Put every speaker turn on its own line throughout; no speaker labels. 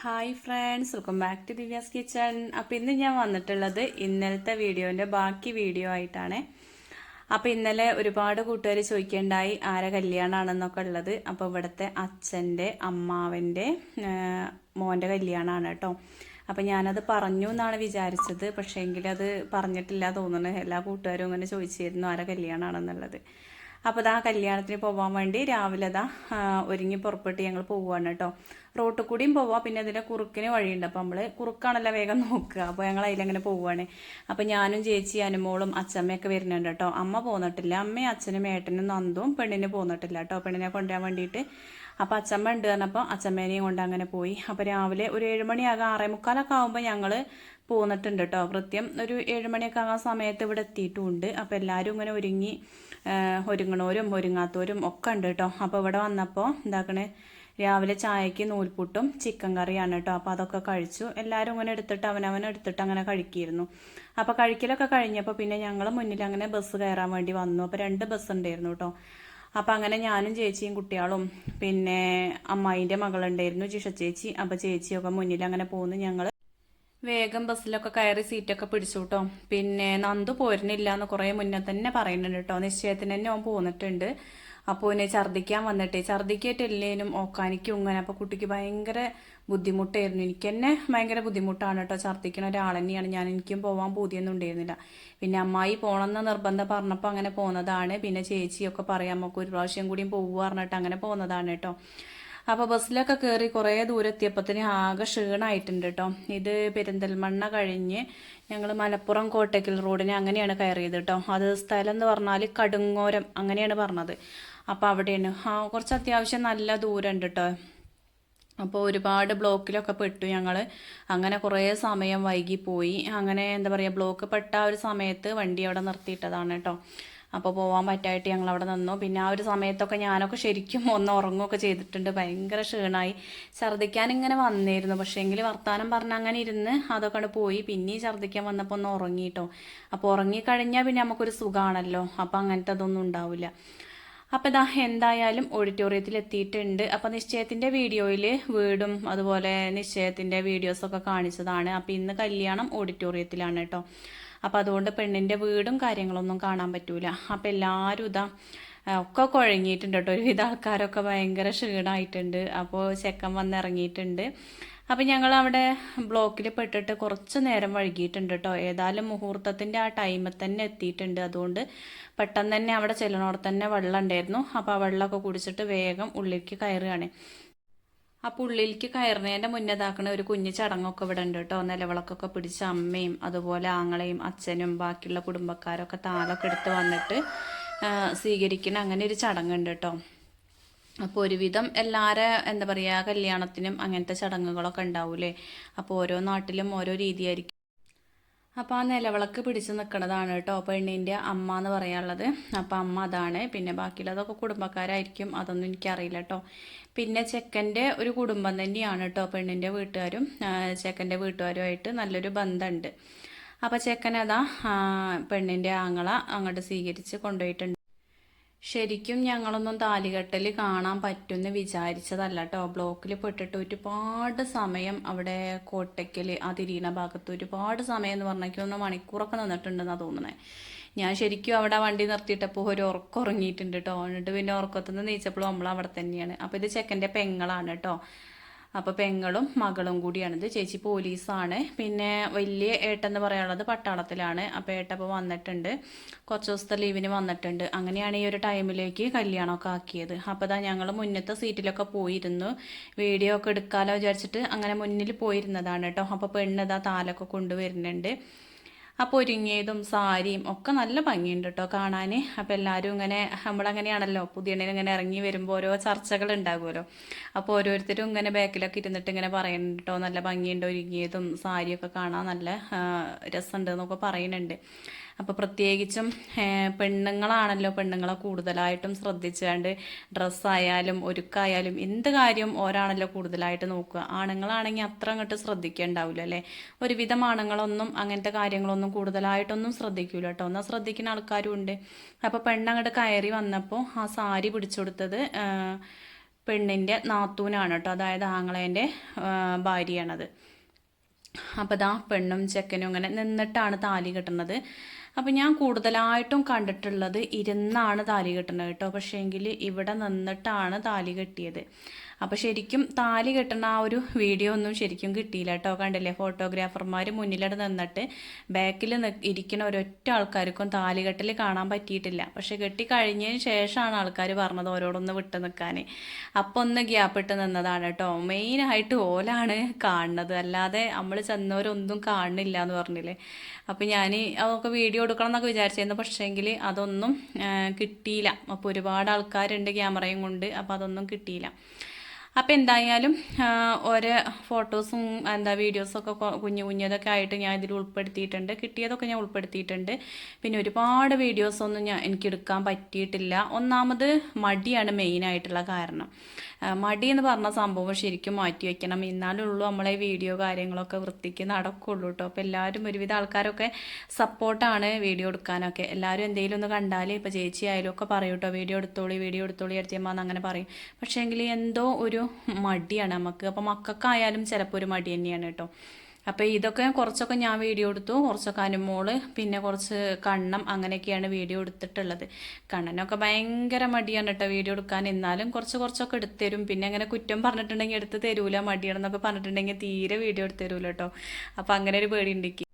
Hi friends welcome back to Divya's kitchen അപ്പോൾ ഇന്ന് ഞാൻ വന്നിട്ടുള്ളത് ഇന്നലത്തെ വീഡിയോന്റെ ബാക്കി വീഡിയോ ആയിട്ടാണ്. അപ്പോൾ ഇന്നലെ ഒരുപാട് കൂട്ടുകാർ ചോദിക്കേണ്ടായി ആരെ കല്യാണമാണെന്നൊക്കെ ഉള്ളത്. അപ്പോൾ ഇവിടുത്തെ അച്ഛന്റെ അമ്മാവന്റെ മോന്റെ കല്യാണമാണ് കേട്ടോ. അപ്പം ഞാനത് പറഞ്ഞു എന്നാണ് വിചാരിച്ചത്. പക്ഷേ എങ്കിലത് പറഞ്ഞിട്ടില്ല തോന്നുന്നു. എല്ലാ കൂട്ടുകാരും അങ്ങനെ ചോദിച്ചിരുന്നു ആരെ കല്യാണമാണെന്നുള്ളത് അപ്പോൾ ഇതാ കല്യാണത്തിന് പോകാൻ വേണ്ടി രാവിലെ ഇതാ ഒരുങ്ങി പുറപ്പെട്ട് ഞങ്ങൾ പോവുകയാണ് കേട്ടോ റോട്ടിൽ കൂടിയും പോവാം പിന്നെ അതിന്റെ കുറുക്കിന് വഴിയുണ്ട്. അപ്പോൾ നമ്മൾ കുറുക്കാണല്ലോ വേഗം നോക്കുക. അപ്പോൾ ഞങ്ങൾ അതിലങ്ങനെ പോവുകയാണ് അപ്പോൾ ഞാനും ചേച്ചി അനുമോളും അച്ഛമ്മയൊക്കെ വരുന്നുണ്ട് കേട്ടോ അമ്മ പോന്നിട്ടില്ല. അമ്മയും അച്ഛനും ഏട്ടനും നന്ദും പെണ്ണിന് പോന്നിട്ടില്ല കേട്ടോ പെണ്ണിനെ കൊണ്ടുവരാൻ വേണ്ടിയിട്ട് അപ്പോൾ അച്ചമ്മ ഉണ്ട് പറഞ്ഞപ്പോൾ അച്ചമ്മേനെയും കൊണ്ട് അങ്ങനെ പോയി. അപ്പോൾ രാവിലെ ഒരു ഏഴുമണിയാകാം ആറേ മുക്കാലൊക്കെ ആകുമ്പോൾ ഞങ്ങൾ പോന്നിട്ടുണ്ട് കേട്ടോ കൃത്യം ഒരു ഏഴുമണിയൊക്കെ ആകാൻ സമയത്ത് ഇവിടെ എത്തിയിട്ടുമുണ്ട് അപ്പോൾ എല്ലാവരും ഇങ്ങനെ ഒരുങ്ങി ഒരുങ്ങണവരും ഒരുങ്ങാത്തവരും ഒക്കെ ഉണ്ട് കേട്ടോ അപ്പോൾ ഇവിടെ വന്നപ്പോൾ എന്താക്കണേ രാവിലെ ചായക്ക് നൂൽപുട്ടും ചിക്കൻ കറിയാണ് കേട്ടോ അപ്പോൾ അതൊക്കെ കഴിച്ചു. എല്ലാവരും ഇങ്ങനെ എടുത്തിട്ട് അവനവൻ എടുത്തിട്ട് അങ്ങനെ കഴിക്കിയിരുന്നു. അപ്പോൾ കഴിക്കലൊക്കെ കഴിഞ്ഞപ്പോൾ പിന്നെ ഞങ്ങൾ മുന്നിൽ അങ്ങനെ ബസ് കയറാൻ വേണ്ടി വന്നു. അപ്പോൾ രണ്ട് ബസ് ഉണ്ടായിരുന്നു കേട്ടോ അപ്പം അങ്ങനെ ഞാനും ചേച്ചിയും കുട്ടികളും പിന്നെ അമ്മായിന്റെ മകളുണ്ടായിരുന്നു ജിഷ ചേച്ചി. അപ്പോൾ ചേച്ചിയൊക്കെ മുന്നിൽ അങ്ങനെ പോകുന്നു ഞങ്ങൾ വേഗം ബസ്സിലൊക്കെ കയറി സീറ്റൊക്കെ പിടിച്ചു കേട്ടോ പിന്നെ നന്ദു പോരുന്നില്ല എന്ന് കുറേ മുന്നേ തന്നെ പറയുന്നുണ്ട് കേട്ടോ. നിശ്ചയത്തിന് തന്നെ അവൻ പോന്നിട്ടുണ്ട്. അപ്പോൾ എന്നെ ഛർദ്ദിക്കാൻ വന്നിട്ടേ. ഛർദ്ദിക്കേറ്റല്ലേനും ഓക്കാനിക്കും ഇങ്ങനെ. അപ്പോൾ കുട്ടിക്ക് ഭയങ്കര ബുദ്ധിമുട്ടായിരുന്നു. എനിക്ക് തന്നെ ഭയങ്കര ബുദ്ധിമുട്ടാണ് കേട്ടോ. ഛർദ്ദിക്കണ ഒരാൾ തന്നെയാണ്. ഞാൻ എനിക്കും പോകാൻ പൂതിയൊന്നും ഉണ്ടായിരുന്നില്ല. പിന്നെ അമ്മായി പോകണമെന്ന് നിർബന്ധം പറഞ്ഞപ്പോൾ അങ്ങനെ പോകുന്നതാണ് പിന്നെ ചേച്ചിയൊക്കെ പറയാം നമുക്ക് ഒരു പ്രാവശ്യം കൂടിയും പോകുക പറഞ്ഞിട്ട് അങ്ങനെ പോകുന്നതാണ് കേട്ടോ. അപ്പോൾ ബസ്സിലൊക്കെ കയറി കുറേ ദൂരം എത്തിയപ്പോഴത്തേന് ആകെ ക്ഷീണമായിട്ടുണ്ട് കേട്ടോ. ഇത് പെരിന്തൽമണ്ണ കഴിഞ്ഞ് ഞങ്ങൾ മലപ്പുറം കോട്ടക്കൽ റോഡിന് അങ്ങനെയാണ് കയറിയത് കേട്ടോ. അത് സ്ഥലം എന്ന് പറഞ്ഞാൽ കടുങ്ങോരം അങ്ങനെയാണ് പറഞ്ഞത്. അപ്പോൾ അവിടെയാണ്. ആ കുറച്ച് അത്യാവശ്യം നല്ല ദൂരം ഉണ്ട് കേട്ടോ അപ്പോൾ ഒരുപാട് ബ്ലോക്കിലൊക്കെ പെട്ടു ഞങ്ങൾ അങ്ങനെ കുറേ സമയം വൈകി പോയി അങ്ങനെ എന്താ പറയുക ബ്ലോക്ക് പെട്ട ആ ഒരു സമയത്ത് വണ്ടി അവിടെ നിർത്തിയിട്ടതാണ് കേട്ടോ അപ്പോൾ പോകാൻ പറ്റായിട്ട് ഞങ്ങൾ അവിടെ നിന്നു. പിന്നെ ആ ഒരു സമയത്തൊക്കെ ഞാനൊക്കെ ശരിക്കും ഒന്ന് ഉറങ്ങുകയൊക്കെ ചെയ്തിട്ടുണ്ട്. ഭയങ്കര ക്ഷീണമായി ഛർദ്ദിക്കാൻ ഇങ്ങനെ വന്നിരുന്നു പക്ഷേ എങ്കിൽ വർത്താനം പറഞ്ഞ് അങ്ങനെ ഇരുന്ന് അതൊക്കെ അവിടെ പോയി. പിന്നെയും ഛർദ്ദിക്കാൻ വന്നപ്പോൾ ഒന്ന് ഉറങ്ങിയിട്ടോ അപ്പോൾ ഉറങ്ങിക്കഴിഞ്ഞാൽ പിന്നെ നമുക്കൊരു സുഖമാണല്ലോ അപ്പോൾ അങ്ങനത്തെ അതൊന്നും ഉണ്ടാവില്ല. അപ്പോൾ ഇതാ എന്തായാലും ഓഡിറ്റോറിയത്തിൽ എത്തിയിട്ടുണ്ട്. അപ്പോൾ നിശ്ചയത്തിന്റെ വീഡിയോയിൽ വീടും അതുപോലെ നിശ്ചയത്തിന്റെ വീഡിയോസൊക്കെ കാണിച്ചതാണ്. അപ്പോൾ ഇന്ന് കല്യാണം ഓഡിറ്റോറിയത്തിലാണ് കേട്ടോ അപ്പോൾ അതുകൊണ്ട് പെണ്ണിന്റെ വീടും കാര്യങ്ങളൊന്നും കാണാൻ പറ്റൂല. അപ്പോൾ എല്ലാവരും ഇതാ ഒക്കെ കുഴങ്ങിയിട്ടുണ്ട് കേട്ടോ ഒരുവിധ ആൾക്കാരൊക്കെ ഭയങ്കര ക്ഷീണമായിട്ടുണ്ട് അപ്പോൾ ചെക്കൻ വന്നിറങ്ങിയിട്ടുണ്ട് അപ്പം ഞങ്ങൾ അവിടെ ബ്ലോക്കിൽ പെട്ടിട്ട് കുറച്ച് നേരം വൈകിയിട്ടുണ്ട് കേട്ടോ ഏതായാലും മുഹൂർത്തത്തിന്റെ ആ ടൈമിൽ തന്നെ എത്തിയിട്ടുണ്ട്. അതുകൊണ്ട് പെട്ടെന്ന് തന്നെ അവിടെ ചെല്ലണോടെ തന്നെ വെള്ളം ഉണ്ടായിരുന്നു. അപ്പോൾ ആ വെള്ളമൊക്കെ കുടിച്ചിട്ട് വേഗം ഉള്ളിലേക്ക് കയറുകയാണ്. അപ്പോൾ ഉള്ളിലേക്ക് കയറുന്നതിന്റെ മുന്നേതാക്കണ ഒരു കുഞ്ഞു ചടങ്ങൊക്കെ ഇവിടെ ഉണ്ട് കേട്ടോ നിലവിളക്കൊക്കെ പിടിച്ച അമ്മയും അതുപോലെ ആങ്ങളെയും അച്ഛനും ബാക്കിയുള്ള കുടുംബക്കാരൊക്കെ താലൊക്കെ എടുത്ത് വന്നിട്ട് സ്വീകരിക്കുന്ന അങ്ങനെ ഒരു ചടങ്ങുണ്ട് കേട്ടോ അപ്പോൾ ഒരുവിധം എല്ലാവരും എന്താ പറയുക കല്യാണത്തിനും അങ്ങനത്തെ ചടങ്ങുകളൊക്കെ ഉണ്ടാവൂലേ അപ്പോൾ ഓരോ നാട്ടിലും ഓരോ രീതിയായിരിക്കും. അപ്പോൾ ആ നിലവിളക്ക് പിടിച്ച് നിൽക്കുന്നതാണ് കേട്ടോ പെണ്ണിന്റെ അമ്മ എന്ന് പറയാനുള്ളത്. അപ്പോൾ അമ്മ അതാണ്. പിന്നെ ബാക്കിയുള്ളതൊക്കെ കുടുംബക്കാരായിരിക്കും. അതൊന്നും എനിക്കറിയില്ല കേട്ടോ. പിന്നെ ചെക്കന്റെ ഒരു കുടുംബം തന്നെയാണ് കേട്ടോ പെണ്ണിന്റെ വീട്ടുകാരും ചെക്കന്റെ വീട്ടുകാരുമായിട്ട് നല്ലൊരു ബന്ധമുണ്ട്. അപ്പോൾ ചെക്കനതാ പെണ്ണിന്റെ ആങ്ങള അങ്ങോട്ട് സ്വീകരിച്ച് കൊണ്ടുപോയിട്ടുണ്ട്. ശരിക്കും ഞങ്ങളൊന്നും താലികെട്ടൽ കാണാൻ പറ്റുമെന്ന് വിചാരിച്ചതല്ല കേട്ടോ ബ്ലോക്കിൽ പെട്ടിട്ട് ഒരുപാട് സമയം അവിടെ കോട്ടയ്ക്കൽ ആ തിരിയണ ഭാഗത്ത് ഒരുപാട് സമയം എന്ന് പറഞ്ഞാൽ ഒന്ന് മണിക്കൂറൊക്കെ നിന്നിട്ടുണ്ടെന്നാണ് തോന്നുന്നത് ഞാൻ ശരിക്കും അവിടെ വണ്ടി നിർത്തിയിട്ടപ്പോൾ ഒരു ഉറക്കം ഉറങ്ങിയിട്ടുണ്ട് കേട്ടോ എന്നിട്ട് പിന്നെ ഉറക്കത്തുനിന്ന് നീച്ചപ്പോഴും നമ്മൾ അവിടെ തന്നെയാണ്. അപ്പോൾ ഇത് ചെക്കന്റെ പെങ്ങളാണ് കേട്ടോ അപ്പോൾ പെങ്ങളും മകളും കൂടിയാണിത്. ചേച്ചി പോലീസാണ്. പിന്നെ വലിയ ഏട്ടെന്ന് പറയാനുള്ളത് പട്ടാളത്തിലാണ്. അപ്പോൾ ഏട്ടപ്പോൾ വന്നിട്ടുണ്ട്. കുറച്ച് ദിവസത്തെ ലീവിന് വന്നിട്ടുണ്ട്. അങ്ങനെയാണ് ഈ ഒരു ടൈമിലേക്ക് കല്യാണമൊക്കെ ആക്കിയത്. അപ്പോൾ ഇതാ ഞങ്ങൾ മുന്നത്തെ സീറ്റിലൊക്കെ പോയിരുന്നു. വീഡിയോ ഒക്കെ എടുക്കാമല്ലോ വിചാരിച്ചിട്ട് അങ്ങനെ മുന്നിൽ പോയിരുന്നതാണ് കേട്ടോ. അപ്പോൾ പെണ്ണ് ഇതാ താലൊക്കെ കൊണ്ടുവരുന്നുണ്ട്. അപ്പോൾ ഒരുങ്ങിയതും സാരിയും ഒക്കെ നല്ല ഭംഗിയുണ്ട് കേട്ടോ കാണാൻ അപ്പോൾ എല്ലാവരും ഇങ്ങനെ നമ്മളങ്ങനെയാണല്ലോ പുതിയണ്ണിന് ഇങ്ങനെ ഇറങ്ങി വരുമ്പോൾ ഓരോ ചർച്ചകൾ ഉണ്ടാകുമല്ലോ. അപ്പോൾ ഓരോരുത്തരും ഇങ്ങനെ ബാക്കിലൊക്കെ ഇരുന്നിട്ട് ഇങ്ങനെ പറയുന്നുണ്ട് കേട്ടോ നല്ല ഭംഗിയുണ്ട് ഒരുങ്ങിയതും സാരിയൊക്കെ കാണാൻ നല്ല രസമുണ്ട് എന്നൊക്കെ പറയുന്നുണ്ട്. അപ്പോൾ പ്രത്യേകിച്ചും പെണ്ണുങ്ങളാണല്ലോ പെണ്ണുങ്ങളെ കൂടുതലായിട്ടും ശ്രദ്ധിച്ചുകൊണ്ട് ഡ്രസ്സായാലും ഒരുക്കായാലും എന്ത് കാര്യം ഓരാണല്ലോ കൂടുതലായിട്ട് നോക്കുക. ആണുങ്ങളാണെങ്കിൽ അത്ര അങ്ങോട്ട് ശ്രദ്ധിക്കേണ്ടാവില്ല അല്ലേ? ഒരുവിധം ആണുങ്ങളൊന്നും അങ്ങനത്തെ കാര്യങ്ങളൊന്നും കൂടുതലായിട്ടൊന്നും ശ്രദ്ധിക്കൂല കേട്ടോ. എന്നാൽ ശ്രദ്ധിക്കുന്ന ആൾക്കാരും ഉണ്ട്. അപ്പോൾ പെണ്ണങ്ങോട്ട് കയറി വന്നപ്പോൾ ആ സാരി പിടിച്ചു കൊടുത്തത് പെണ്ണിന്റെ നാത്തൂനാണ് കേട്ടോ. അതായത് ആങ്ങളേന്റെ ഭാര്യയാണത്. അപ്പോൾ ദാ പെണ്ണും ചെക്കനും അങ്ങനെ നിന്നിട്ടാണ് താലി കെട്ടുന്നത്. അപ്പോൾ ഞാൻ കൂടുതലായിട്ടും കണ്ടിട്ടുള്ളത് ഇരുന്നാണ് താലി കെട്ടുന്നത് കേട്ടോ. പക്ഷേങ്കിൽ ഇവിടെ നിന്നിട്ടാണ് താലി കെട്ടിയത്. അപ്പോൾ ശരിക്കും താലി കെട്ടണ ആ ഒരു വീഡിയോ ഒന്നും ശരിക്കും കിട്ടിയില്ല കേട്ടോ. കണ്ടില്ലേ? ഫോട്ടോഗ്രാഫർമാർ മുന്നിലട് നിന്നിട്ട് ബാക്കിൽ ഇരിക്കുന്ന ഒരൊറ്റ ആൾക്കാർക്കും താലി കെട്ടൽ കാണാൻ പറ്റിയിട്ടില്ല. പക്ഷെ കെട്ടി കഴിഞ്ഞതിന് ശേഷമാണ് ആൾക്കാർ പറഞ്ഞത് ഓരോടൊന്ന് വിട്ടു നിൽക്കാൻ അപ്പോൾ ഒന്ന് ഗ്യാപ്പ് ഇട്ട് നിന്നതാണ് കേട്ടോ. മെയിനായിട്ട് ഓലാണ് കാണുന്നത്. അല്ലാതെ നമ്മൾ ചെന്നവരൊന്നും കാണുന്നില്ല എന്ന് പറഞ്ഞില്ലേ. അപ്പോൾ ഞാൻ അതൊക്കെ വീഡിയോ എടുക്കണം എന്നൊക്കെ വിചാരിച്ചിരുന്നു. പക്ഷേങ്കിൽ അതൊന്നും കിട്ടിയില്ല. അപ്പോൾ ഒരുപാട് ആൾക്കാരുണ്ട് ക്യാമറയും കൊണ്ട്. അപ്പോൾ അതൊന്നും കിട്ടിയില്ല. അപ്പോൾ എന്തായാലും ഓരോ ഫോട്ടോസും എന്താ വീഡിയോസൊക്കെ കുഞ്ഞു കുഞ്ഞതൊക്കെ ആയിട്ട് ഞാൻ ഇതിൽ ഉൾപ്പെടുത്തിയിട്ടുണ്ട്. കിട്ടിയതൊക്കെ ഞാൻ ഉൾപ്പെടുത്തിയിട്ടുണ്ട്. പിന്നെ ഒരുപാട് വീഡിയോസൊന്നും ഞാൻ എനിക്ക് എടുക്കാൻ പറ്റിയിട്ടില്ല. ഒന്നാമത് മടിയാണ് മെയിനായിട്ടുള്ള കാരണം. മടി എന്ന് പറഞ്ഞ സംഭവം ശരിക്കും മാറ്റി വെക്കണം. എന്നാലുള്ളൂ നമ്മളെ വീഡിയോ കാര്യങ്ങളൊക്കെ വൃത്തിക്ക് നടക്കുള്ളൂ കേട്ടോ അപ്പോൾ എല്ലാവരും ഒരുവിധ ആൾക്കാരൊക്കെ സപ്പോർട്ടാണ് വീഡിയോ എടുക്കാനൊക്കെ. എല്ലാവരും എന്തെങ്കിലും ഒന്ന് കണ്ടാൽ ഇപ്പോൾ ചേച്ചി ആയാലും ഒക്കെ പറയും കേട്ടോ വീഡിയോ എടുത്തോളി വീഡിയോ എടുത്തോളി എടുത്തിയമ്മ അങ്ങനെ പറയും. പക്ഷേ പക്ഷേങ്കിൽ എന്തോ ഒരു മടിയാണ്. നമുക്ക് അപ്പോൾ മക്കൾക്കായാലും ചിലപ്പോൾ ഒരു മടി തന്നെയാണ് കേട്ടോ അപ്പോൾ ഇതൊക്കെ കുറച്ചൊക്കെ ഞാൻ വീഡിയോ എടുത്തു. കുറച്ചൊക്കെ അനുമോൾ പിന്നെ കുറച്ച് കണ്ണം അങ്ങനെയൊക്കെയാണ് വീഡിയോ എടുത്തിട്ടുള്ളത്. കണ്ണനൊക്കെ ഭയങ്കര മടിയാണ് കേട്ടോ വീഡിയോ എടുക്കാൻ. എന്നാലും കുറച്ച് കുറച്ചൊക്കെ എടുത്തു തരും. പിന്നെ അങ്ങനെ കുറ്റം പറഞ്ഞിട്ടുണ്ടെങ്കിൽ എടുത്ത് തരൂല. മടിയാണെന്നൊക്കെ പറഞ്ഞിട്ടുണ്ടെങ്കിൽ തീരെ വീഡിയോ എടുത്തു തരൂല കേട്ടോ അപ്പോൾ അങ്ങനെ ഒരു പേടി ഉണ്ടെങ്കിൽ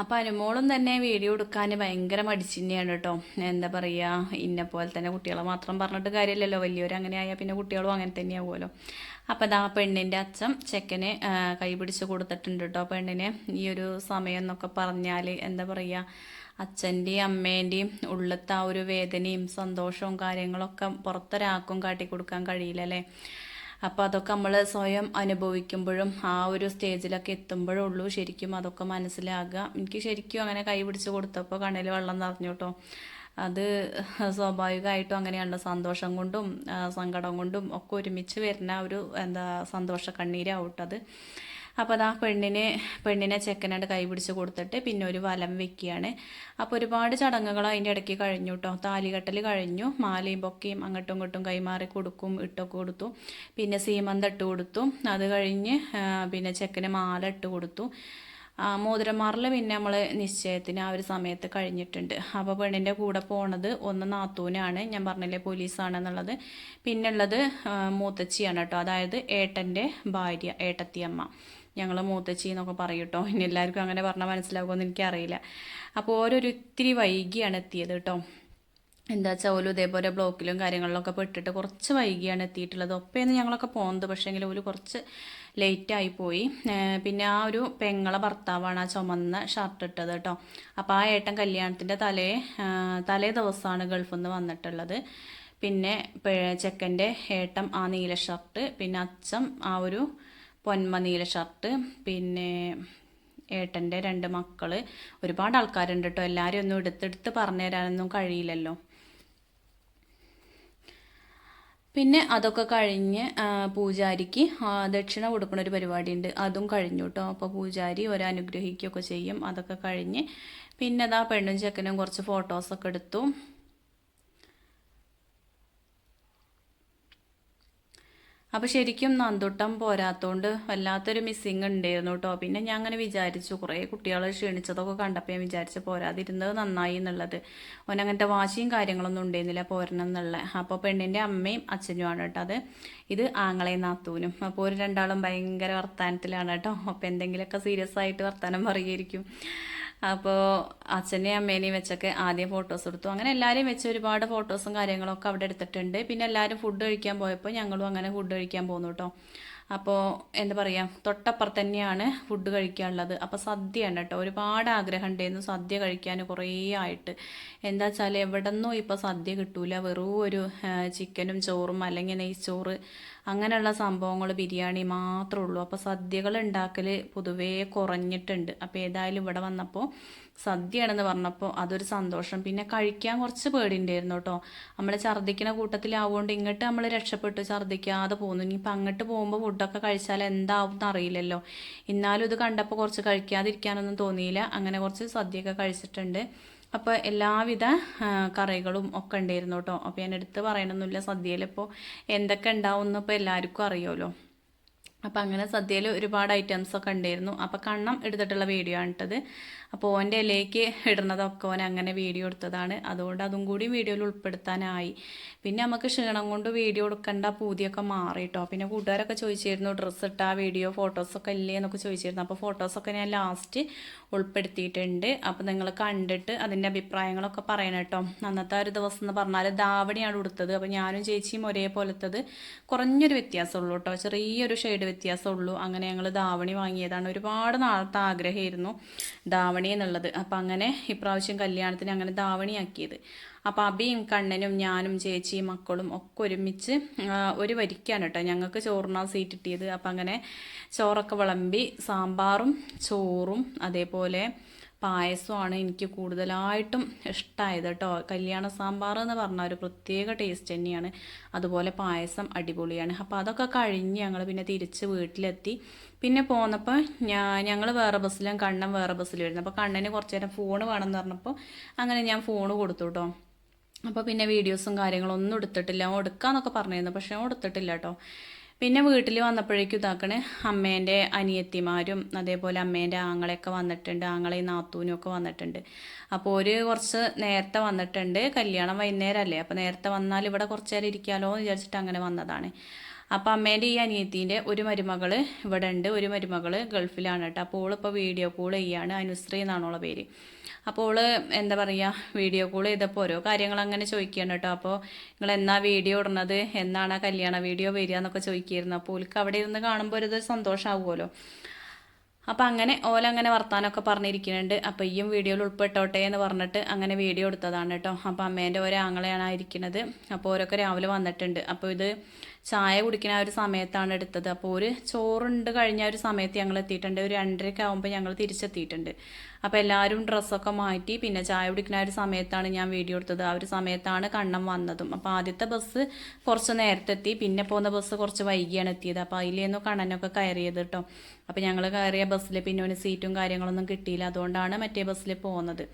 അപ്പം അനുമോളും തന്നെ വീഡിയോ എടുക്കാൻ ഭയങ്കര മടിച്ചിന്നെയാണ് കേട്ടോ. എന്താ പറയുക ഇന്നെ പോലെ തന്നെ കുട്ടികളെ മാത്രം പറഞ്ഞിട്ട് കാര്യമില്ലല്ലോ. വലിയവർ അങ്ങനെ ആയാൽ പിന്നെ കുട്ടികളും അങ്ങനെ തന്നെയാവുമല്ലോ. അപ്പം അതാ പെണ്ണിന്റെ അച്ഛൻ ചെക്കന് കൈപിടിച്ച് കൊടുത്തിട്ടുണ്ട് കേട്ടോ. പെണ്ണിന് ഈ ഒരു സമയം എന്നൊക്കെ പറഞ്ഞാൽ എന്താ പറയുക അച്ഛന്റെയും അമ്മേന്റെയും ഉള്ളത്തെ ആ ഒരു വേദനയും സന്തോഷവും കാര്യങ്ങളൊക്കെ പുറത്തൊരാക്കും കാട്ടിക്കൊടുക്കാൻ കഴിയില്ല അല്ലേ അപ്പോൾ അതൊക്കെ നമ്മൾ സ്വയം അനുഭവിക്കുമ്പോഴും ആ ഒരു സ്റ്റേജിലൊക്കെ എത്തുമ്പോഴുള്ളൂ ശരിക്കും അതൊക്കെ മനസ്സിലാകുക എനിക്ക് ശരിക്കും അങ്ങനെ കൈ പിടിച്ച് കൊടുത്തപ്പോൾ കണ്ണിൽ വെള്ളം നിറഞ്ഞു കേട്ടോ. അത് സ്വാഭാവികമായിട്ടും അങ്ങനെയാണ്. സന്തോഷം കൊണ്ടും സങ്കടം കൊണ്ടും ഒക്കെ ഒരുമിച്ച് വരുന്ന ഒരു എന്താ സന്തോഷ കണ്ണീരാവട്ടത് അപ്പോൾ അതാ പെണ്ണിന് പെണ്ണിനെ ചെക്കനായിട്ട് കൈ പിടിച്ച് കൊടുത്തിട്ട് പിന്നെ ഒരു വലം വെക്കുകയാണ്. അപ്പോൾ ഒരുപാട് ചടങ്ങുകൾ അതിന്റെ ഇടയ്ക്ക് കഴിഞ്ഞു കേട്ടോ താലികെട്ടൽ കഴിഞ്ഞു. മാലയും പൊക്കയും അങ്ങോട്ടും ഇങ്ങോട്ടും കൈമാറി കൊടുക്കും ഇട്ടൊക്കെ കൊടുത്തു. പിന്നെ സീമന്ത ഇട്ട് കൊടുത്തു. അത് കഴിഞ്ഞ് പിന്നെ ചെക്കന് മാല ഇട്ട് കൊടുത്തു. മോതിരന്മാരിൽ പിന്നെ നമ്മൾ നിശ്ചയത്തിന് ആ ഒരു സമയത്ത് കഴിഞ്ഞിട്ടുണ്ട്. അപ്പോൾ പെണ്ണിന്റെ കൂടെ പോണത് ഒന്ന് നാത്തൂനാണ്. ഞാൻ പറഞ്ഞില്ലേ പോലീസാണെന്നുള്ളത്. പിന്നുള്ളത് മൂത്തച്ചിയാണ് കേട്ടോ അതായത് ഏട്ടന്റെ ഭാര്യ ഏട്ടത്തിയമ്മ. ഞങ്ങൾ മൂത്തച്ചി എന്നൊക്കെ പറയും ഇനി എല്ലാവർക്കും അങ്ങനെ പറഞ്ഞാൽ മനസ്സിലാകുമെന്ന് എനിക്കറിയില്ല. അപ്പോൾ ഓരോരു ഇത്തിരി വൈകിയാണ് എത്തിയത് കേട്ടോ. എന്താ വെച്ചാൽ ഓലും ഇതേപോലെ ബ്ലോക്കിലും കാര്യങ്ങളിലൊക്കെ പെട്ടിട്ട് കുറച്ച് വൈകിയാണ് എത്തിയിട്ടുള്ളത്. ഒപ്പേന്ന് ഞങ്ങളൊക്കെ പോകുന്നത് പക്ഷേങ്കിൽ ഓൽ കുറച്ച് ലേറ്റായി പോയി. പിന്നെ ആ ഒരു പെങ്ങളെ ഭർത്താവാണ് ആ ചുമന്ന ഷർട്ട് ഇട്ടത് കേട്ടോ. അപ്പോൾ ആ ഏട്ടൻ കല്യാണത്തിന്റെ തലേ തലേ ദിവസമാണ് ഗൾഫിൽ നിന്ന് വന്നിട്ടുള്ളത്. പിന്നെ ചെക്കന്റെ ഏട്ടം ആ നീല ഷർട്ട് പിന്നെ അച്ഛൻ ആ ഒരു പൊന്മ നീല ഷർട്ട് പിന്നെ ഏട്ടന്റെ രണ്ട് മക്കൾ ഒരുപാട് ആൾക്കാരുണ്ട് കേട്ടോ എല്ലാവരും ഒന്നും എടുത്തെടുത്ത് പറഞ്ഞു തരാനൊന്നും കഴിയില്ലല്ലോ. പിന്നെ അതൊക്കെ കഴിഞ്ഞ് പൂജാരിക്ക് ദക്ഷിണ കൊടുക്കുന്ന ഒരു പരിപാടി ഉണ്ട് അതും കഴിഞ്ഞു കേട്ടോ അപ്പോൾ പൂജാരി ഒരനുഗ്രഹിക്കുകയൊക്കെ ചെയ്യും. അതൊക്കെ കഴിഞ്ഞ് പിന്നെ അതാ പെണ്ണും ചെക്കനും കുറച്ച് ഫോട്ടോസൊക്കെ എടുത്തു. അപ്പോൾ ശരിക്കും നന്ദുട്ടം പോരാത്തോണ്ട് വല്ലാത്തൊരു മിസ്സിങ് ഉണ്ടായിരുന്നു കേട്ടോ പിന്നെ ഞാൻ അങ്ങനെ വിചാരിച്ചു കുറേ കുട്ടികൾ ക്ഷീണിച്ചതൊക്കെ കണ്ടപ്പോൾ ഞാൻ വിചാരിച്ചു പോരാതിരുന്നത് നന്നായി എന്നുള്ളത്. ഓനങ്ങനത്തെ വാശിയും കാര്യങ്ങളൊന്നും ഉണ്ടായിരുന്നില്ല പോരണം എന്നുള്ള. അപ്പോൾ പെണ്ണിന്റെ അമ്മയും അച്ഛനുമാണ് കേട്ടോ അത്. ഇത് ആങ്ങളെയും നാത്തൂനും. അപ്പോൾ ഒരു രണ്ടാളും ഭയങ്കര വർത്താനത്തിലാണ് കേട്ടോ അപ്പോൾ എന്തെങ്കിലുമൊക്കെ സീരിയസ് ആയിട്ട് വർത്താനം പറയുമായിരിക്കും അപ്പോൾ അച്ഛനെയും അമ്മേനെയും വെച്ചൊക്കെ ആദ്യം ഫോട്ടോസ് എടുത്തു. അങ്ങനെ എല്ലാവരെയും വെച്ച് ഒരുപാട് ഫോട്ടോസും കാര്യങ്ങളൊക്കെ അവിടെ എടുത്തിട്ടുണ്ട്. പിന്നെ എല്ലാവരും ഫുഡ് കഴിക്കാൻ പോയപ്പോൾ ഞങ്ങളും അങ്ങനെ ഫുഡ് കഴിക്കാൻ പോന്നു കേട്ടോ അപ്പോൾ എന്താ പറയുക തൊട്ടപ്പുറത്ത് തന്നെയാണ് ഫുഡ് കഴിക്കാനുള്ളത്. അപ്പോൾ സദ്യയാണ് കേട്ടോ. ഒരുപാട് ആഗ്രഹം ഉണ്ടായിരുന്നു സദ്യ കഴിക്കാൻ കുറേ ആയിട്ട്. എന്താ വെച്ചാൽ എവിടെ നിന്നും ഇപ്പോൾ സദ്യ കിട്ടൂല. വെറും ഒരു ചിക്കനും ചോറും അല്ലെങ്കിൽ നെയ്ച്ചോറ് അങ്ങനെയുള്ള സംഭവങ്ങൾ ബിരിയാണി മാത്രമേ ഉള്ളൂ. അപ്പോൾ സദ്യകൾ ഉണ്ടാക്കൽ പൊതുവേ കുറഞ്ഞിട്ടുണ്ട്. അപ്പോൾ ഏതായാലും ഇവിടെ വന്നപ്പോൾ സദ്യയാണെന്ന് പറഞ്ഞപ്പോൾ അതൊരു സന്തോഷം. പിന്നെ കഴിക്കാൻ കുറച്ച് പേടിയുണ്ടായിരുന്നു കേട്ടോ. നമ്മൾ ഛർദ്ദിക്കുന്ന കൂട്ടത്തിലാവുകൊണ്ട് ഇങ്ങോട്ട് നമ്മൾ രക്ഷപ്പെട്ടു ഛർദ്ദിക്കാതെ പോകുന്നു ഇനിയിപ്പോൾ അങ്ങോട്ട് പോകുമ്പോൾ ഫുഡൊക്കെ കഴിച്ചാൽ എന്താവും എന്നറിയില്ലല്ലോ എന്നാലും ഇത് കണ്ടപ്പോൾ കുറച്ച് കഴിക്കാതിരിക്കാനൊന്നും തോന്നിയില്ല. അങ്ങനെ കുറച്ച് സദ്യയൊക്കെ കഴിച്ചിട്ടുണ്ട്. അപ്പോൾ എല്ലാവിധ കറികളും ഒക്കെ ഉണ്ടായിരുന്നു കേട്ടോ. അപ്പോൾ ഞാൻ എടുത്ത് പറയണമെന്നില്ല സദ്യയിലിപ്പോൾ എന്തൊക്കെ ഉണ്ടാവും എന്ന് ഇപ്പോൾ എല്ലാവർക്കും അറിയാമല്ലോ അപ്പോൾ അങ്ങനെ സദ്യയിൽ ഒരുപാട് ഐറ്റംസ് ഒക്കെ ഉണ്ടായിരുന്നു. അപ്പോൾ കണ്ണം എടുത്തിട്ടുള്ള വീഡിയോ ആണ് ഇട്ടത്. അപ്പോൾ ഓന്റെ ഇലയ്ക്ക് ഇടുന്നതൊക്കെ ഓൻ അങ്ങനെ വീഡിയോ എടുത്തതാണ്. അതുകൊണ്ട് അതും കൂടി വീഡിയോയിൽ ഉൾപ്പെടുത്താനായി. പിന്നെ നമുക്ക് ക്ഷീണം കൊണ്ട് വീഡിയോ എടുക്കേണ്ട പൂതിയൊക്കെ മാറി കേട്ടോ പിന്നെ കൂട്ടുകാരൊക്കെ ചോദിച്ചിരുന്നു ഡ്രസ്സ് ഇട്ട വീഡിയോ ഫോട്ടോസൊക്കെ ഇല്ലേ? എന്നൊക്കെ ചോദിച്ചിരുന്നു. അപ്പോൾ ഫോട്ടോസൊക്കെ ഞാൻ ലാസ്റ്റ് ഉൾപ്പെടുത്തിയിട്ടുണ്ട്. അപ്പോൾ നിങ്ങൾ കണ്ടിട്ട് അതിന്റെ അഭിപ്രായങ്ങളൊക്കെ പറയണം കേട്ടോ അന്നത്തെ ഒരു ദിവസം എന്ന് പറഞ്ഞാൽ ദാവണിയാണ് ഉടുത്തത്. അപ്പോൾ ഞാനും ചേച്ചിയും ഒരേപോലത്തത്. കുറഞ്ഞൊരു വ്യത്യാസമുള്ളൂ കേട്ടോ ചെറിയൊരു ഷെയ്ഡ് വ്യത്യാസമുള്ളൂ. അങ്ങനെ ഞങ്ങൾ ദാവണി വാങ്ങിയതാണ്. ഒരുപാട് നാളത്തെ ആഗ്രഹമായിരുന്നു ധാവണി എന്നുള്ളത്. അപ്പം അങ്ങനെ ഇപ്രാവശ്യം കല്യാണത്തിന് അങ്ങനെ ധാവണിയാക്കിയത് അപ്പം അബിയും കണ്ണനും ഞാനും ചേച്ചിയും മക്കളും ഒക്കെ ഒരുമിച്ച് ഒരു വരിക്കാണ് കേട്ടോ. ഞങ്ങൾക്ക് ചോറിനാ സീറ്റ് കിട്ടിയത്. അപ്പം അങ്ങനെ ചോറൊക്കെ വിളമ്പി സാമ്പാറും ചോറും അതേപോലെ പായസമാണ് എനിക്ക് കൂടുതലായിട്ടും ഇഷ്ടമായത് കേട്ടോ. കല്യാണ സാമ്പാർ എന്ന് പറഞ്ഞാൽ ഒരു പ്രത്യേക ടേസ്റ്റ് തന്നെയാണ്. അതുപോലെ പായസം അടിപൊളിയാണ്. അപ്പോൾ അതൊക്കെ കഴിഞ്ഞ് ഞങ്ങൾ പിന്നെ തിരിച്ച് വീട്ടിലെത്തി. പിന്നെ പോന്നപ്പോൾ ഞാൻ ഞങ്ങൾ വേറെ ബസ്സിലും കണ്ണൻ വേറെ ബസ്സിലും വരുന്നു അപ്പോൾ കണ്ണന് കുറച്ച് നേരം ഫോൺ വേണമെന്ന് പറഞ്ഞപ്പോൾ അങ്ങനെ ഞാൻ ഫോൺ കൊടുത്തു കേട്ടോ. അപ്പോൾ പിന്നെ വീഡിയോസും കാര്യങ്ങളൊന്നും എടുത്തിട്ടില്ല. എടുക്കാമെന്നൊക്കെ പറഞ്ഞിരുന്നു പക്ഷേ എടുത്തിട്ടില്ല കേട്ടോ. പിന്നെ വീട്ടിൽ വന്നപ്പോഴേക്കും ഇതാക്കണേ അമ്മേന്റെ അനിയത്തിമാരും അതേപോലെ അമ്മേന്റെ ആങ്ങളെയൊക്കെ വന്നിട്ടുണ്ട് ആങ്ങളെയും നാത്തൂനും ഒക്കെ വന്നിട്ടുണ്ട്. അപ്പോൾ ഒരു കുറച്ച് നേരത്തെ വന്നിട്ടുണ്ട് കല്യാണം വൈകുന്നേരമല്ലേ? അപ്പോൾ നേരത്തെ വന്നാൽ ഇവിടെ കുറച്ച് നേരം ഇരിക്കാമല്ലോ എന്ന് വിചാരിച്ചിട്ട് അങ്ങനെ വന്നതാണ്. അപ്പോൾ അമ്മേന്റെ ഈ അനിയത്തീന്റെ ഒരു മരുമകൾ ഇവിടെ ഉണ്ട് ഒരു മരുമകൾ ഗൾഫിലാണ് കേട്ടോ. അപ്പോൾ ഓളിപ്പോൾ വീഡിയോ കോൾ ചെയ്യാണ്. അനുശ്രീ എന്നാണുള്ള പേര്. അപ്പോൾ ഓൾ എന്താ പറയുക വീഡിയോ കോൾ ചെയ്തപ്പോൾ ഓരോ കാര്യങ്ങൾ അങ്ങനെ ചോദിക്കുകയാണ് കേട്ടോ. അപ്പോൾ നിങ്ങൾ എന്നാ വീഡിയോ ഇടുന്നത്? എന്നാണ് ആ കല്യാണ വീഡിയോ വരിക എന്നൊക്കെ ചോദിക്കുകയായിരുന്നു അപ്പോൾ ഓൾക്ക് അവിടെ ഇരുന്ന് കാണുമ്പോൾ ഒരു സന്തോഷമാവുമല്ലോ അപ്പം അങ്ങനെ ഓലങ്ങനെ വർത്താനമൊക്കെ പറഞ്ഞിരിക്കുന്നുണ്ട്. അപ്പം ഈയും വീഡിയോയിൽ ഉൾപ്പെട്ടോട്ടെ എന്ന് പറഞ്ഞിട്ട് അങ്ങനെ വീഡിയോ എടുത്തതാണ് കേട്ടോ. അപ്പം അമ്മേന്റെ ഒരാങ്ങളെയാണ് ഇരിക്കുന്നത്. അപ്പോൾ ഓരോക്കെ രാവിലെ വന്നിട്ടുണ്ട്. അപ്പോൾ ഇത് ചായ കുടിക്കുന്ന ആ ഒരു സമയത്താണ് എടുത്തത്. അപ്പോൾ ഒരു ചോറുണ്ട് കഴിഞ്ഞ ഒരു സമയത്ത് ഞങ്ങൾ എത്തിയിട്ടുണ്ട് ഒരു രണ്ടരയ്ക്ക് ആകുമ്പോൾ ഞങ്ങൾ തിരിച്ചെത്തിയിട്ടുണ്ട്. അപ്പോൾ എല്ലാവരും ഡ്രസ്സൊക്കെ മാറ്റി പിന്നെ ചായ കുടിക്കുന്ന ആ ഒരു സമയത്താണ് ഞാൻ വീഡിയോ എടുത്തത്. ആ ഒരു സമയത്താണ് കണ്ണം വന്നതും. അപ്പോൾ ആദ്യത്തെ ബസ് കുറച്ച് നേരത്തെ എത്തി പിന്നെ പോകുന്ന ബസ് കുറച്ച് വൈകിയാണ് എത്തിയത്. അപ്പോൾ അതിലേന്നു കണ്ണനൊക്കെ കയറിയത് കേട്ടോ അപ്പോൾ ഞങ്ങൾ കയറിയ ബസ്സിൽ പിന്നെ ഒരു സീറ്റും കാര്യങ്ങളൊന്നും കിട്ടിയില്ല. അതുകൊണ്ടാണ് മറ്റേ ബസ്സിൽ പോകുന്നത്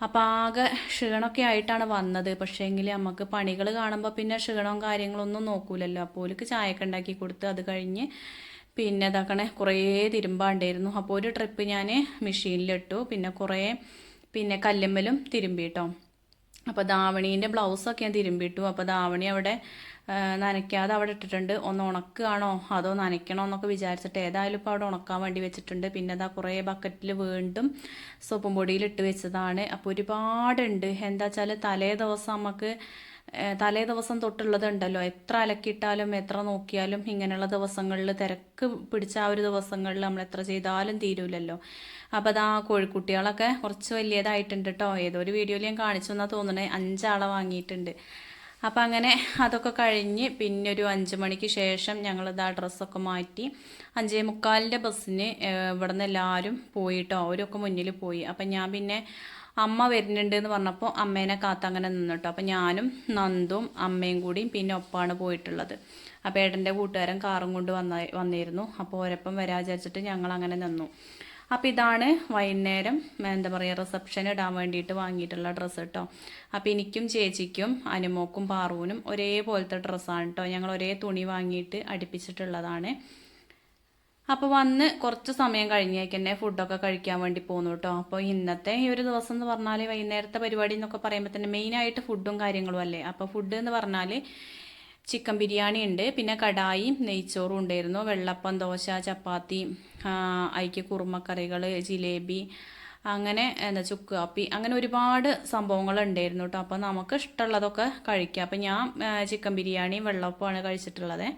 അപ്പോൾ ആകെ ക്ഷീണമൊക്കെ ആയിട്ടാണ് വന്നത്. പക്ഷേ എങ്കിൽ നമുക്ക് പണികൾ കാണുമ്പോൾ പിന്നെ ക്ഷീണവും കാര്യങ്ങളൊന്നും നോക്കൂലല്ലോ. അപ്പോൾ ഓർക്ക് ചായയൊക്കെ ഉണ്ടാക്കി കൊടുത്ത് അത് കഴിഞ്ഞ് പിന്നെ ഇതാക്കണേ കുറേ തിരുമ്പാണ്ടായിരുന്നു അപ്പോൾ ഒരു ട്രിപ്പ് ഞാൻ മെഷീനിലിട്ടു. പിന്നെ കുറേ പിന്നെ കല്ലുമ്മലും തിരുമ്പിട്ടോ. അപ്പോൾ ധാവണീന്റെ ബ്ലൗസൊക്കെ ഞാൻ തിരുമ്പിട്ടു അപ്പോൾ ധാവണി അവിടെ നനയ്ക്കാതെ അവിടെ ഇട്ടിട്ടുണ്ട്. ഒന്ന് ഉണക്കുകയാണോ? അതോ നനയ്ക്കണോ എന്നൊക്കെ വിചാരിച്ചിട്ട് ഏതായാലും ഇപ്പോൾ അവിടെ ഉണക്കാൻ വേണ്ടി വെച്ചിട്ടുണ്ട്. പിന്നെ അതാ കുറേ ബക്കറ്റിൽ വീണ്ടും സോപ്പും പൊടിയിൽ ഇട്ട് വെച്ചതാണ്. അപ്പോൾ ഒരുപാടുണ്ട്. എന്താ വെച്ചാൽ തലേ ദിവസം നമുക്ക് തലേ ദിവസം തൊട്ടുള്ളത് ഉണ്ടല്ലോ എത്ര അലക്കിയിട്ടാലും എത്ര നോക്കിയാലും ഇങ്ങനെയുള്ള ദിവസങ്ങളിൽ തിരക്ക് പിടിച്ച ആ ഒരു ദിവസങ്ങളിൽ നമ്മൾ എത്ര ചെയ്താലും തീരൂലല്ലോ. അപ്പോൾ ആ കോഴിക്കുട്ടികളൊക്കെ കുറച്ച് വലിയതായിട്ടുണ്ട് കേട്ടോ ഏതോ ഒരു വീഡിയോയിൽ ഞാൻ കാണിച്ചു എന്നാ തോന്നണേ. അഞ്ചാളെ വാങ്ങിയിട്ടുണ്ട്. അപ്പം അങ്ങനെ അതൊക്കെ കഴിഞ്ഞ് പിന്നെ ഒരു അഞ്ച് മണിക്ക് ശേഷം ഞങ്ങൾ ആ ഡ്രസ്സൊക്കെ മാറ്റി അഞ്ചേ മുക്കാലിന്റെ ബസ്സിന് ഇവിടെ നിന്ന് എല്ലാവരും പോയിട്ടോ അവരൊക്കെ മുന്നിൽ പോയി. അപ്പം ഞാൻ പിന്നെ അമ്മ വരുന്നുണ്ട് എന്ന് പറഞ്ഞപ്പോൾ അമ്മേനെ കാത്ത് അങ്ങനെ നിന്നിട്ടോ. അപ്പം ഞാനും നന്ദും അമ്മയും കൂടിയും പിന്നെ ഒപ്പാണ് പോയിട്ടുള്ളത്. അപ്പോൾ ഏട്ടന്റെ കൂട്ടുകാരൻ കാറും കൊണ്ട് വന്ന വന്നിരുന്നു. അപ്പോൾ ഒരപ്പം വരാ വിചാരിച്ചിട്ട് ഞങ്ങൾ അങ്ങനെ നിന്നു. അപ്പോൾ ഇതാണ് വൈകുന്നേരം എന്താ പറയുക റിസപ്ഷൻ ഇടാൻ വേണ്ടിയിട്ട് വാങ്ങിയിട്ടുള്ള ഡ്രസ്സ് കേട്ടോ അപ്പോൾ എനിക്കും ചേച്ചിക്കും അനുമോക്കും പാറുവിനും ഒരേപോലത്തെ ഡ്രസ്സാണ് കേട്ടോ ഞങ്ങൾ ഒരേ തുണി വാങ്ങിയിട്ട് അടുപ്പിച്ചിട്ടുള്ളതാണ്. അപ്പോൾ വന്ന് കുറച്ച് സമയം കഴിഞ്ഞേക്ക് തന്നെ ഫുഡൊക്കെ കഴിക്കാൻ വേണ്ടി പോന്നു കേട്ടോ അപ്പോൾ ഇന്നത്തെ ഈ ഒരു ദിവസം എന്ന് പറഞ്ഞാൽ വൈകുന്നേരത്തെ പരിപാടി എന്നൊക്കെ പറയുമ്പോൾ തന്നെ മെയിനായിട്ട് ഫുഡും കാര്യങ്ങളും അല്ലേ? അപ്പോൾ ഫുഡ് എന്ന് പറഞ്ഞാൽ ചിക്കൻ ബിരിയാണി ഉണ്ട് പിന്നെ കടായിയും നെയ്ച്ചോറും ഉണ്ടായിരുന്നു. വെള്ളപ്പം ദോശ ചപ്പാത്തി അയിക്ക് കുറുമക്കറികൾ ജിലേബി അങ്ങനെ എന്താ ചുക്ക് കാപ്പി അങ്ങനെ ഒരുപാട് സംഭവങ്ങൾ ഉണ്ടായിരുന്നു കേട്ടോ അപ്പോൾ നമുക്ക് ഇഷ്ടമുള്ളതൊക്കെ കഴിക്കാം. അപ്പോൾ ഞാൻ ചിക്കൻ ബിരിയാണിയും വെള്ളപ്പമാണ് കഴിച്ചിട്ടുള്ളത്.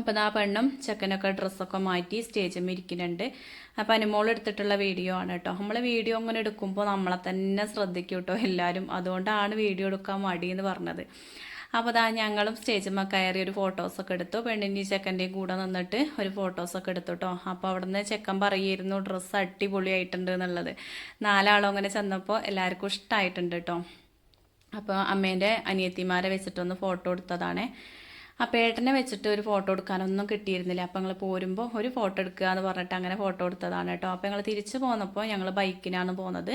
അപ്പോൾ ആ പെണ്ണും ചെക്കനൊക്കെ ഡ്രസ്സൊക്കെ മാറ്റി സ്റ്റേജിൽ ഇരിക്കുന്നുണ്ട്. അപ്പോൾ അനുമോൾ എടുത്തിട്ടുള്ള വീഡിയോ ആണ് കേട്ടോ. നമ്മൾ വീഡിയോ അങ്ങനെ എടുക്കുമ്പോൾ നമ്മളെ തന്നെ ശ്രദ്ധിക്കും കേട്ടോ എല്ലാവരും അതുകൊണ്ടാണ് വീഡിയോ എടുക്കാൻ മടി എന്ന് പറഞ്ഞത്. അപ്പോൾ അതാ ഞങ്ങളും സ്റ്റേജിമ്മ കയറി ഒരു ഫോട്ടോസൊക്കെ എടുത്തു. പെണ്ണിന്റെയും ചെക്കന്റെയും കൂടെ നിന്നിട്ട് ഒരു ഫോട്ടോസൊക്കെ എടുത്തു കേട്ടോ. അപ്പോൾ അവിടുന്ന് ചെക്കൻ പറയായിരുന്നു ഡ്രസ്സ് അടിപൊളിയായിട്ടുണ്ട് എന്നുള്ളത്. നാലാളും അങ്ങനെ ചെന്നപ്പോൾ എല്ലാവർക്കും ഇഷ്ടമായിട്ടുണ്ട് കേട്ടോ. അപ്പോൾ അമ്മേന്റെ അനിയത്തിമാരെ വെച്ചിട്ടൊന്ന് ഫോട്ടോ എടുത്തതാണേ. അപ്പോൾ ഏട്ടനെ വെച്ചിട്ട് ഒരു ഫോട്ടോ എടുക്കാനൊന്നും കിട്ടിയിരുന്നില്ല. അപ്പോൾ ഞങ്ങൾ പോരുമ്പോൾ ഒരു ഫോട്ടോ എടുക്കുക എന്ന് പറഞ്ഞിട്ട് അങ്ങനെ ഫോട്ടോ എടുത്തതാണ് കേട്ടോ. അപ്പോൾ ഞങ്ങൾ തിരിച്ചു പോന്നപ്പോൾ ഞങ്ങൾ ബൈക്കിനാണ് പോകുന്നത്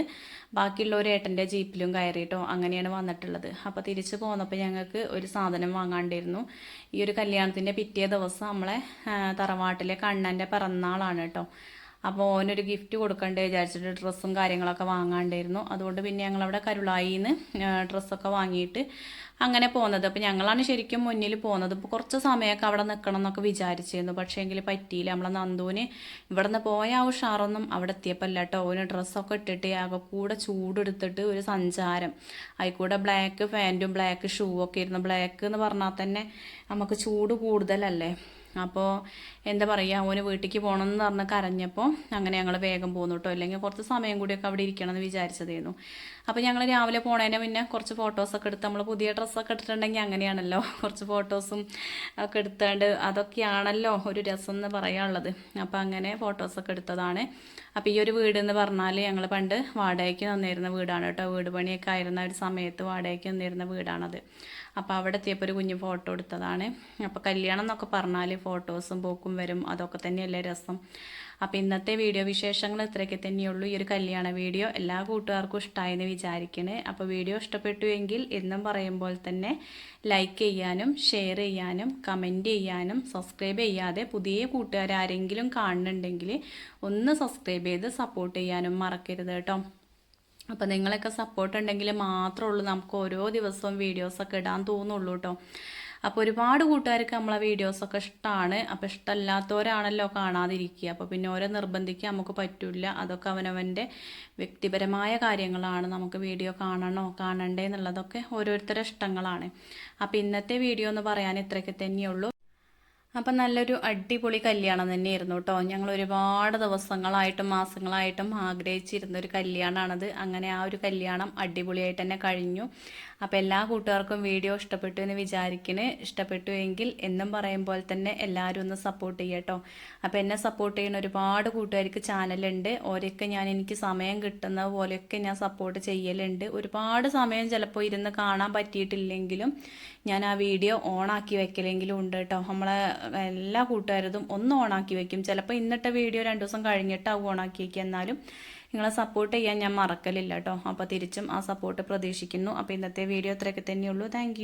ബാക്കിയുള്ള ഒരു ഏട്ടന്റെ ജീപ്പിലും കയറിയിട്ടോ അങ്ങനെയാണ് വന്നിട്ടുള്ളത്. അപ്പോൾ തിരിച്ചു പോന്നപ്പോൾ ഞങ്ങൾക്ക് ഒരു സാധനം വാങ്ങാണ്ടിരുന്നു. ഈ ഒരു കല്യാണത്തിന്റെ പിറ്റേ ദിവസം നമ്മളെ തറവാട്ടിലെ കണ്ണന്റെ പിറന്നാളാണ് കേട്ടോ. അപ്പോൾ ഓനൊരു ഗിഫ്റ്റ് കൊടുക്കണ്ടേ വിചാരിച്ചിട്ട് ഡ്രസ്സും കാര്യങ്ങളൊക്കെ വാങ്ങാണ്ടായിരുന്നു. അതുകൊണ്ട് പിന്നെ ഞങ്ങളവിടെ കരുളായിന്ന് ഡ്രസ്സൊക്കെ വാങ്ങിയിട്ട് അങ്ങനെ പോകുന്നത് അപ്പോൾ ഞങ്ങളാണ് ശരിക്കും മുന്നിൽ പോകുന്നത് ഇപ്പോൾ കുറച്ച് സമയമൊക്കെ അവിടെ നിൽക്കണം എന്നൊക്കെ വിചാരിച്ചിരുന്നു. പക്ഷേ എങ്കിൽ പറ്റിയില്ല. നമ്മളെ നന്ദുവിന് ഇവിടെ നിന്ന് പോയ ആ ഉഷാറൊന്നും അവിടെ എത്തിയപ്പോൾ അല്ല കേട്ടോ ഓന് ഡ്രസ്സൊക്കെ ഇട്ടിട്ട് ആകെ കൂടെ ചൂടെടുത്തിട്ട് ഒരു സഞ്ചാരം. അതിൽക്കൂടെ ബ്ലാക്ക് പാന്റും ബ്ലാക്ക് ഷൂ ഒക്കെ ഇരുന്നു ബ്ലാക്ക് എന്ന് പറഞ്ഞാൽ തന്നെ നമുക്ക് ചൂട് കൂടുതലല്ലേ? അപ്പോൾ എന്താ പറയുക ഓന് വീട്ടിലേക്ക് പോകണം എന്ന് പറഞ്ഞ് കരഞ്ഞപ്പോൾ അങ്ങനെ ഞങ്ങൾ വേഗം പോന്നു കേട്ടോ അല്ലെങ്കിൽ കുറച്ച് സമയം കൂടിയൊക്കെ അവിടെ ഇരിക്കണം എന്ന് വിചാരിച്ചതായിരുന്നു. അപ്പോൾ ഞങ്ങൾ രാവിലെ പോണതിന് പിന്നെ കുറച്ച് ഫോട്ടോസൊക്കെ എടുത്ത് നമ്മൾ പുതിയ ഡ്രസ്സൊക്കെ ഇട്ടിട്ടുണ്ടെങ്കിൽ അങ്ങനെയാണല്ലോ. കുറച്ച് ഫോട്ടോസും ഒക്കെ എടുത്താണ്ട് അതൊക്കെയാണല്ലോ ഒരു രസം എന്ന് പറയാനുള്ളത്. അപ്പോൾ അങ്ങനെ ഫോട്ടോസൊക്കെ എടുത്തതാണ്. അപ്പോൾ ഈ ഒരു വീട് എന്ന് പറഞ്ഞാൽ ഞങ്ങൾ പണ്ട് വാടകയ്ക്ക് തന്നിരുന്ന വീടാണ് കേട്ടോ. വീട് പണിയൊക്കെ ആയിരുന്ന ഒരു സമയത്ത് വാടകയ്ക്ക് തന്നിരുന്ന വീടാണത്. അപ്പോൾ അവിടെ എത്തിയപ്പോൾ ഒരു കുഞ്ഞു ഫോട്ടോ എടുത്തതാണ്. അപ്പോൾ കല്യാണം എന്നൊക്കെ പറഞ്ഞാൽ ഫോട്ടോസും പോക്കും വരും. അതൊക്കെ തന്നെയല്ലേ രസം. അപ്പോൾ ഇന്നത്തെ വീഡിയോ വിശേഷങ്ങൾ ഇത്രയൊക്കെ തന്നെയുള്ളൂ. ഈ ഒരു കല്യാണ വീഡിയോ എല്ലാ കൂട്ടുകാർക്കും ഇഷ്ടമായെന്ന് വിചാരിക്കണേ. അപ്പോൾ വീഡിയോ ഇഷ്ടപ്പെട്ടു എങ്കിൽ എന്നും പറയുമ്പോൾ തന്നെ ലൈക്ക് ചെയ്യാനും ഷെയർ ചെയ്യാനും കമന്റ് ചെയ്യാനും സബ്സ്ക്രൈബ് ചെയ്യാതെ പുതിയ കൂട്ടുകാർ ആരെങ്കിലും കാണുന്നുണ്ടെങ്കിൽ ഒന്ന് സബ്സ്ക്രൈബ് ചെയ്ത് സപ്പോർട്ട് ചെയ്യാനും മറക്കരുത് കേട്ടോ. അപ്പോൾ നിങ്ങളൊക്കെ സപ്പോർട്ട് ഉണ്ടെങ്കിൽ മാത്രമേ ഉള്ളൂ നമുക്ക് ഓരോ ദിവസവും വീഡിയോസൊക്കെ ഇടാൻ തോന്നുള്ളൂ കേട്ടോ. അപ്പോൾ ഒരുപാട് കൂട്ടുകാർക്ക് നമ്മളെ വീഡിയോസൊക്കെ ഇഷ്ടമാണ് അപ്പോൾ ഇഷ്ടമല്ലാത്തവരാണല്ലോ കാണാതിരിക്കുക. അപ്പോൾ പിന്നെ ഓരോ നിർബന്ധിക്കാൻ നമുക്ക് പറ്റില്ല. അതൊക്കെ അവനവന്റെ വ്യക്തിപരമായ കാര്യങ്ങളാണ് നമുക്ക് വീഡിയോ കാണണോ കാണണ്ടേ എന്നുള്ളതൊക്കെ ഓരോരുത്തരുടെ ഇഷ്ടങ്ങളാണ്. അപ്പോൾ ഇന്നത്തെ വീഡിയോ എന്ന് പറയാൻ ഇത്രയൊക്കെ തന്നെയുള്ളൂ. അപ്പം നല്ലൊരു അടിപൊളി കല്യാണം തന്നെയായിരുന്നു കേട്ടോ. ഞങ്ങൾ ഒരുപാട് ദിവസങ്ങളായിട്ടും മാസങ്ങളായിട്ടും ആഗ്രഹിച്ചിരുന്ന ഒരു കല്യാണമാണത് അങ്ങനെ ആ ഒരു കല്യാണം അടിപൊളിയായിട്ട് തന്നെ കഴിഞ്ഞു. അപ്പോൾ എല്ലാ കൂട്ടുകാർക്കും വീഡിയോ ഇഷ്ടപ്പെട്ടു എന്ന് വിചാരിക്കണ്. ഇഷ്ടപ്പെട്ടു എങ്കിൽ എന്നും പറയും പോലെ തന്നെ എല്ലാവരും ഒന്ന് സപ്പോർട്ട് ചെയ്യട്ടോ അപ്പോൾ എന്നെ സപ്പോർട്ട് ചെയ്യുന്ന ഒരുപാട് കൂട്ടുകാർക്ക് ചാനലുണ്ട്. ഓരൊക്കെ ഞാൻ എനിക്ക് സമയം കിട്ടുന്ന പോലെയൊക്കെ ഞാൻ സപ്പോർട്ട് ചെയ്യലുണ്ട്. ഒരുപാട് സമയം ചിലപ്പോൾ ഇരുന്ന് കാണാൻ പറ്റിയിട്ടില്ലെങ്കിലും ഞാൻ ആ വീഡിയോ ഓണാക്കി വെക്കലെങ്കിലും ഉണ്ട് കേട്ടോ നമ്മളെ എല്ലാ കൂട്ടുകാരതും ഒന്ന് ഓണാക്കി വെക്കും. ചിലപ്പോൾ ഇന്നത്തെ വീഡിയോ രണ്ട് ദിവസം കഴിഞ്ഞിട്ടാവും ഓണാക്കി വെക്കുക എന്നാലും നിങ്ങളെ സപ്പോർട്ട് ചെയ്യാൻ ഞാൻ മറക്കലില്ല കേട്ടോ അപ്പോൾ തിരിച്ചും ആ സപ്പോർട്ട് പ്രതീക്ഷിക്കുന്നു. അപ്പോൾ ഇന്നത്തെ വീഡിയോ ഇത്രയൊക്കെ തന്നെയുള്ളൂ. താങ്ക്